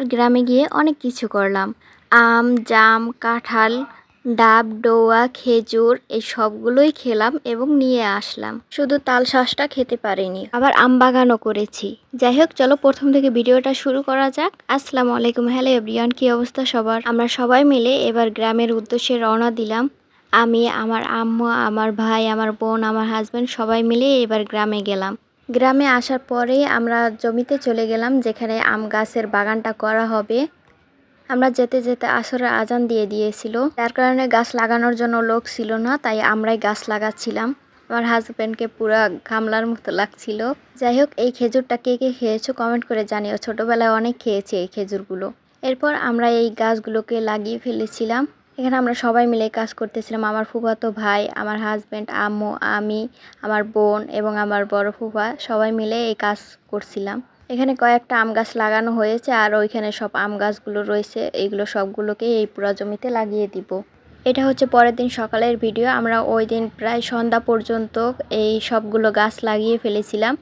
এবার গ্রামে গিয়ে অনেক কিছু করলাম। আম, জাম, কাঁঠাল, ডাব, ডোয়া, খেজুর, এই সবগুলোই খেলাম এবং নিয়ে আসলাম। শুধু তাল শাঁসটা খেতে পারিনি, আবার আম বাগানও করেছি। যাই হোক, চলো প্রথম থেকে ভিডিওটা শুরু করা যাক। আসসালামু আলাইকুম। হ্যালো এভরিওয়ান, কি অবস্থা সবার? আমরা সবাই মিলে এবার গ্রামের উদ্দেশ্যে রওনা দিলাম। আমি, আমার আম্মু, আমার ভাই, আমার বোন, আমার হাজব্যান্ড সবাই মিলে এবার গ্রামে গেলাম। গ্রামে আসার পরে আমরা জমিতে চলে গেলাম, যেখানে আম গাছের বাগানটা করা হবে। আমরা যেতে যেতে আসরের আজান দিয়ে দিয়েছিল। তার কারণে গাছ লাগানোর জন্য লোক ছিল না, তাই আমরাই গাছ লাগাচ্ছিলাম। আমার হাজব্যান্ডকে পুরো গামলার মতো লাগছিল। যাই হোক, এই খেজুরটা কে কে খেয়েছো কমেন্ট করে জানিও। ছোটোবেলায় অনেক খেয়েছি এই খেজুরগুলো। এরপর আমরা এই গাছগুলোকে লাগিয়ে ফেলেছিলাম। এখানে আমরা সবাই মিলে কাজ করতেছিলাম। আমার ফুফাতো ভাই, আমার হাজব্যান্ড আম্মু, আমি, আমার বোন এবং আমার বড় ফুফা সবাই মিলে এই কাজ করছিলাম। এখানে কয়েকটা আম গাছ লাগানো হয়েছে আর ওইখানে সব আম গাছগুলো রয়েছে। এইগুলো সবগুলোকে এই পুরা জমিতে লাগিয়ে দিব। এটা হচ্ছে পরের দিন সকালের ভিডিও। আমরা ওই দিন প্রায় সন্ধ্যা পর্যন্ত এই সবগুলো গাছ লাগিয়ে ফেলেছিলাম।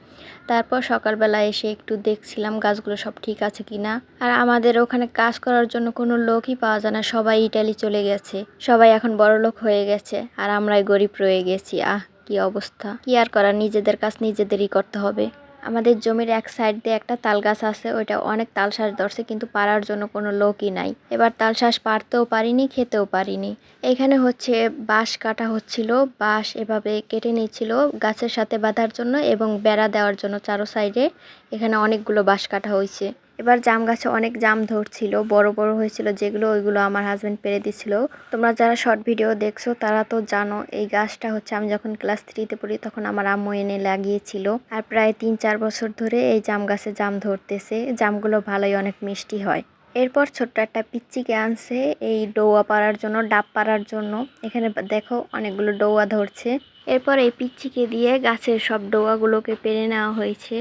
তারপর সকালবেলা এসে একটু দেখছিলাম গাছগুলো সব ঠিক আছে কি না আর আমাদের ওখানে কাজ করার জন্য কোনো লোকই পাওয়া যায় না, সবাই ইটালি চলে গেছে। সবাই এখন বড় লোক হয়ে গেছে, আর আমরাই গরিব রয়ে গেছি। আহ, কি অবস্থা। কি আর করার? নিজেদের কাজ নিজেদেরই করতে হবে। আমাদের জমির এক সাইড দিয়ে একটা তাল গাছ আছে, ওইটা অনেক তাল শ্বাস ধরছে, কিন্তু পাড়ার জন্য কোনো লোকই নাই। এবার তাল পারতেও পারিনি, খেতেও পারিনি। এখানে হচ্ছে বাঁশ কাটা হচ্ছিল, বাঁশ এভাবে কেটে নিচ্ছিল গাছের সাথে বাঁধার জন্য এবং বেড়া দেওয়ার জন্য চারো সাইডে এখানে অনেকগুলো বাঁশ কাটা হয়েছে এবার জাম গাছে অনেক জাম ধরছিল, বড় বড় হয়েছিল যেগুলো ওইগুলো আমার হাজব্যান্ড পেরে দিছিল। তোমরা যারা শর্ট ভিডিও দেখছ, তারা তো জানো এই গাছটা হচ্ছে আমি যখন ক্লাস থ্রিতে পড়ি তখন আমার আম্মু এনে লাগিয়েছিল। আর প্রায় তিন চার বছর ধরে এই জাম গাছে জাম ধরতেছে, জামগুলো ভালোই অনেক মিষ্টি হয়। এরপর ছোট্ট একটা পিচ্চিকে আনছে এই ডৌয়া পাড়ার জন্য, ডাব পাড়ার জন্য। এখানে দেখো অনেকগুলো ডৌয়া ধরছে। এরপর এই পিচ্চিকে দিয়ে গাছের সব ডৌয়াগুলোকে পেরে নেওয়া হয়েছে।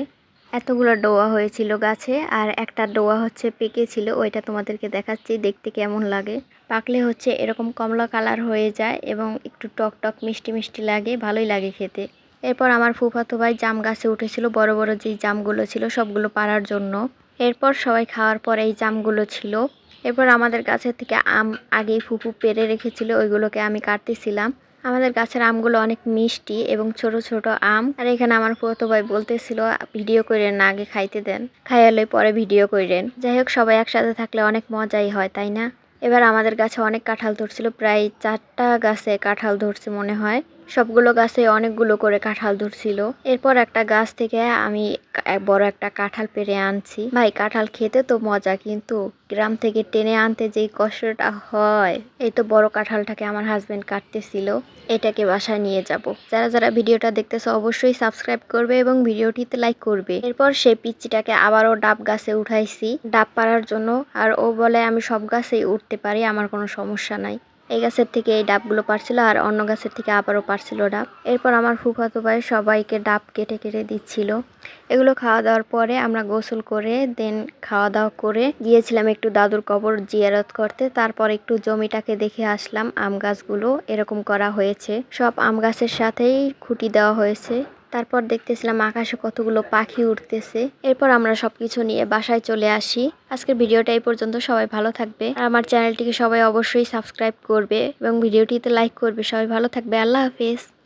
এতগুলো ডোয়া হয়েছিল গাছে, আর একটা ডোয়া হচ্ছে পেকে ছিল, ওইটা তোমাদেরকে দেখাচ্ছি, দেখতে কেমন লাগে। পাকলে হচ্ছে এরকম কমলা কালার হয়ে যায় এবং একটু টক টক, মিষ্টি মিষ্টি লাগে, ভালোই লাগে খেতে। এরপর আমার ফুফাতো ভাই জাম গাছে উঠেছিল, বড় বড় যেই জামগুলো ছিল সবগুলো পাড়ার জন্য। এরপর সবাই খাওয়ার পর এই জামগুলো ছিল। এরপর আমাদের গাছের থেকে আম আগেই ফুফু পেরে রেখেছিল, ওইগুলোকে আমি কাটতেছিলাম। আমাদের গাছের আমগুলো অনেক মিষ্টি এবং ছোট ছোট আম। আর এখানে আমার ফুতো ভাই বলতেছিল, ভিডিও করেন না, আগে খাইতে দেন। খাইয়ালে পরে ভিডিও করেন যাই হোক, সবাই একসাথে থাকলে অনেক মজাই হয়, তাই না? এবার আমাদের গাছে অনেক কাঁঠাল ধরছিল, প্রায় চারটা গাছে কাঁঠাল ধরছে মনে হয়। সবগুলো গাছে অনেকগুলো করে কাঁঠাল ধরছিল। এরপর একটা গাছ থেকে আমি বড় একটা কাঁঠাল পেরে আনছি। ভাই, কাঁঠাল খেতে তো মজা, কিন্তু গ্রাম থেকে টেনে আনতে যেই কষ্টটা হয়, এই তো বড় কাঁঠালটাকে আমার হাজবেন্ড কাটতেছিল। এটাকে বাসায় নিয়ে যাব। যারা যারা ভিডিওটা দেখতেছে অবশ্যই সাবস্ক্রাইব করবে এবং ভিডিওটিতে লাইক করবে। এরপর সেই পিচ্চিটাকে আবারও ডাব গাছে উঠাইছি। ডাব পাড়ার জন্য, আর ও বলে, আমি সব গাছেই উঠতে পারি, আমার কোনো সমস্যা নাই। এই গাছের থেকে এই ডাবগুলো পারছিল আর অন্য গাছের থেকে আবারও পারছিল ডাব। এরপর আমার ফুফাতো ভাই সবাইকে ডাব কেটে কেটে দিচ্ছিল। এগুলো খাওয়া দাওয়ার পরে আমরা গোসল করে, দেন খাওয়া দাওয়া করে গিয়েছিলাম একটু দাদুর কবর জিয়ারত করতে। তারপর একটু জমিটাকে দেখে আসলাম আম গাছগুলো এরকম করা হয়েছে। সব আম গাছের সাথেই খুঁটি দেওয়া হয়েছে। তারপর দেখতেছিলাম আকাশে কতগুলো পাখি উঠতেছে এরপর আমরা সব কিছু নিয়ে বাসায় চলে আসি। আজকের ভিডিওটা এই পর্যন্ত, সবাই ভালো থাকবে। আর আমার চ্যানেলটিকে সবাই অবশ্যই সাবস্ক্রাইব করবে এবং ভিডিওটিতে লাইক করবে। সবাই ভালো থাকবে। আল্লাহ হাফেজ।